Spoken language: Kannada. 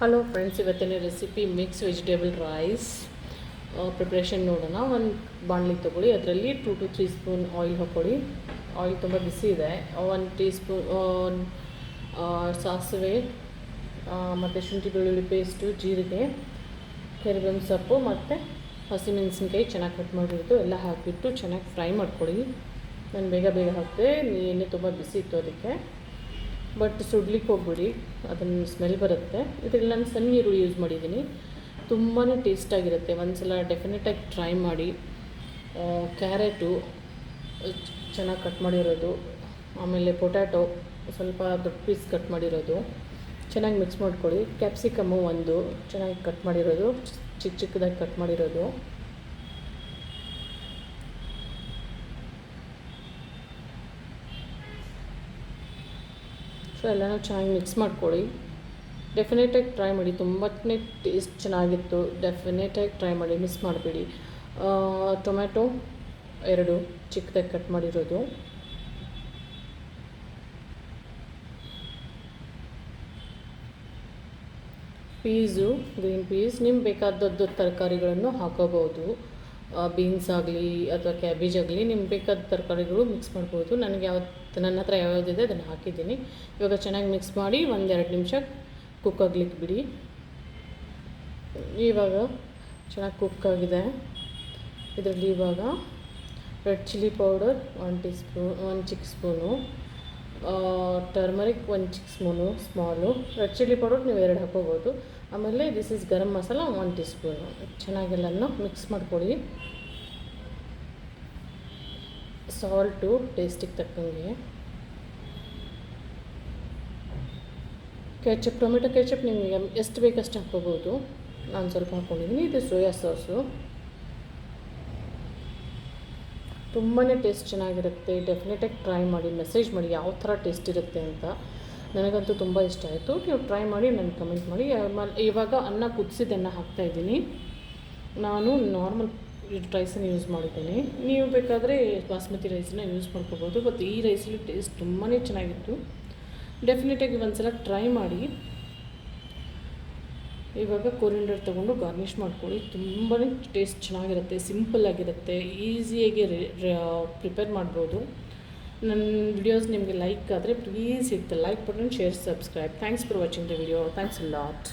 ಹಲೋ ಫ್ರೆಂಡ್ಸ್ ಇವತ್ತಿನ recipe mix vegetable rice preparation ನೋಡೋಣ. ಒಂದು ಬಾಣಲಿ ತೊಗೊಳ್ಳಿ. ಅದರಲ್ಲಿ two to three spoon oil ಹಾಕ್ಕೊಳ್ಳಿ. ಆಯಿಲ್ ತುಂಬ ಬಿಸಿ ಇದೆ. ಒಂದು ಟೀ ಸ್ಪೂನ್ ಸಾಸಿವೆ ಮತ್ತು ಶುಂಠಿ ಬೆಳ್ಳುಳ್ಳಿ ಪೇಸ್ಟು ಜೀರಿಗೆ, ಕರಿಬೇವಿನ ಸೊಪ್ಪು ಮತ್ತು ಹಸಿಮೆಣಸಿನ್ಕಾಯಿ ಚೆನ್ನಾಗಿ ಕಟ್ ಮಾಡಿರೋದು ಎಲ್ಲ ಹಾಕಿಬಿಟ್ಟು ಚೆನ್ನಾಗಿ ಫ್ರೈ ಮಾಡ್ಕೊಳ್ಳಿ. ನಾನು ಬೇಗ ಬೇಗ ಹಾಕಿದೆ, ಎಣ್ಣೆ ತುಂಬ ಬಿಸಿ ಇತ್ತು ಅದಕ್ಕೆ. ಬಟ್ ಸುಡ್ಲಿಕ್ಕೆ ಹೋಗ್ಬಿಡಿ, ಅದನ್ನು ಸ್ಮೆಲ್ ಬರುತ್ತೆ. ಇದರಲ್ಲಿ ನಾನು ಸಣ್ಣ ಈರುಳ್ಳಿ ಯೂಸ್ ಮಾಡಿದ್ದೀನಿ. ತುಂಬಾ ಟೇಸ್ಟಾಗಿರುತ್ತೆ ಒಂದು ಸಲ ಡೆಫಿನೆಟಾಗಿ ಟ್ರೈ ಮಾಡಿ. ಕ್ಯಾರೆಟು ಚೆನ್ನಾಗಿ ಕಟ್ ಮಾಡಿರೋದು. ಆಮೇಲೆ ಪೊಟ್ಯಾಟೊ ಸ್ವಲ್ಪ ದೊಡ್ಡ ಪೀಸ್ ಕಟ್ ಮಾಡಿರೋದು. ಚೆನ್ನಾಗಿ ಮಿಕ್ಸ್ ಮಾಡ್ಕೊಳ್ಳಿ. ಕ್ಯಾಪ್ಸಿಕಮ್ಮು ಒಂದು, ಚೆನ್ನಾಗಿ ಕಟ್ ಮಾಡಿರೋದು. ಚಿಕ್ಕ ಚಿಕ್ಕದಾಗಿ ಕಟ್ ಮಾಡಿರೋದು. ಸೊ ಎಲ್ಲನೂ ಚೆನ್ನಾಗಿ ಮಿಕ್ಸ್ ಮಾಡ್ಕೊಳ್ಳಿ. ಡೆಫಿನೆಟಾಗಿ ಟ್ರೈ ಮಾಡಿ, ತುಂಬಾ ಟೇಸ್ಟ್ ಚೆನ್ನಾಗಿತ್ತು. ಡೆಫಿನೆಟಾಗಿ ಟ್ರೈ ಮಾಡಿ ಮಿಸ್ ಮಾಡಬೇಡಿ. ಟೊಮ್ಯಾಟೊ ಎರಡು, ಚಿಕ್ಕದಾಗಿ ಕಟ್ ಮಾಡಿರೋದು. ಪೀಸು ಗ್ರೀನ್ ಪೀಸ್ ನಿಮ್ಗೆ ಬೇಕಾದ ದೊಡ್ಡ ದೊಡ್ಡ ತರಕಾರಿಗಳನ್ನು ಹಾಕೋಬೋದು ಬೀನ್ಸ್ ಆಗಲಿ ಅಥವಾ ಕ್ಯಾಬೇಜ್ ಆಗಲಿ ನಿಮ್ಗೆ ಬೇಕಾದ ತರಕಾರಿಗಳು ಮಿಕ್ಸ್ ಮಾಡ್ಬೋದು. ನನಗೆ ಯಾವತ್ತು ನನ್ನ ಹತ್ರ ಯಾವ್ಯಾವುದಿದೆ ಅದನ್ನು ಹಾಕಿದ್ದೀನಿ. ಇವಾಗ ಚೆನ್ನಾಗಿ ಮಿಕ್ಸ್ ಮಾಡಿ ಒಂದೆರಡು ನಿಮಿಷ ಕುಕ್ ಆಗ್ಲಿಕ್ಕೆ ಬಿಡಿ. ಇವಾಗ ಚೆನ್ನಾಗಿ ಕುಕ್ ಆಗಿದೆ. ಇದರಲ್ಲಿ ಇವಾಗ red chilli powder one teaspoon one ಚಿಕ್ಕ ಸ್ಪೂನು ಟರ್ಮರಿಕ್ ಒಂದು ಚಿಕ್ಕ spoon small red chilli powder ನೀವು ಎರಡು ಹಾಕೋಬೋದು ಆಮೇಲೆ this is garam masala one teaspoon ಚೆನ್ನಾಗೆಲ್ಲನೂ mix ಮಾಡ್ಕೊಳ್ಳಿ ಸಾಲ್ಟು ಟೇಸ್ಟಿಗೆ ತಕ್ಕಂಗೆ. ಕೆಚಪ್ ಟೊಮೆಟೊ ಕೆಚಪ್ ನಿಮಗೆ ಎಷ್ಟು ಬೇಕಷ್ಟು ಹಾಕ್ಕೋಬೋದು. ನಾನು ಸ್ವಲ್ಪ ಹಾಕ್ಕೊಂಡಿದ್ದೀನಿ ಇದು ಸೋಯಾ ಸಾಸು ತುಂಬಾ ಟೇಸ್ಟ್ ಚೆನ್ನಾಗಿರುತ್ತೆ. ಡೆಫಿನೆಟಾಗಿ ಟ್ರೈ ಮಾಡಿ ಮೆಸೇಜ್ ಮಾಡಿ ಯಾವ ಥರ ಟೇಸ್ಟ್ ಇರುತ್ತೆ ಅಂತ ನನಗಂತೂ ತುಂಬ ಇಷ್ಟ ಆಯಿತು. ನೀವು ಟ್ರೈ ಮಾಡಿ, ನನಗೆ ಕಮೆಂಟ್ ಮಾಡಿ. ಇವಾಗ ಅನ್ನ ಕುದಿಸಿದ್ದನ್ನು ಹಾಕ್ತಾಯಿದ್ದೀನಿ ನಾನು ನಾರ್ಮಲ್ ರೈಸನ್ನು ಯೂಸ್ ಮಾಡಿದ್ದೀನಿ. ನೀವು ಬೇಕಾದರೆ ಬಾಸ್ಮತಿ ರೈಸನ್ನ ಯೂಸ್ ಮಾಡ್ಕೋಬೋದು. ಬಟ್ ಈ ರೈಸಲ್ಲಿ ಟೇಸ್ಟ್ ತುಂಬಾ ಚೆನ್ನಾಗಿತ್ತು. ಡೆಫಿನೆಟಾಗಿ ಒಂದು ಸಲ ಟ್ರೈ ಮಾಡಿ. ಇವಾಗ ಕೊರಿಯಂಡರ್ ತೊಗೊಂಡು ಗಾರ್ನಿಷ್ ಮಾಡ್ಕೊಳ್ಳಿ. ತುಂಬಾ ಟೇಸ್ಟ್ ಚೆನ್ನಾಗಿರುತ್ತೆ ಸಿಂಪಲ್ಲಾಗಿರುತ್ತೆ ಈಸಿಯಾಗಿ ಪ್ರಿಪೇರ್ ಮಾಡ್ಬೋದು. ನನ್ನ ವಿಡಿಯೋಸ್ ನಿಮಗೆ ಲೈಕ್ ಆದರೆ ಪ್ಲೀಸ್ ಇತ್ತು like button share subscribe thanks for watching the video thanks lot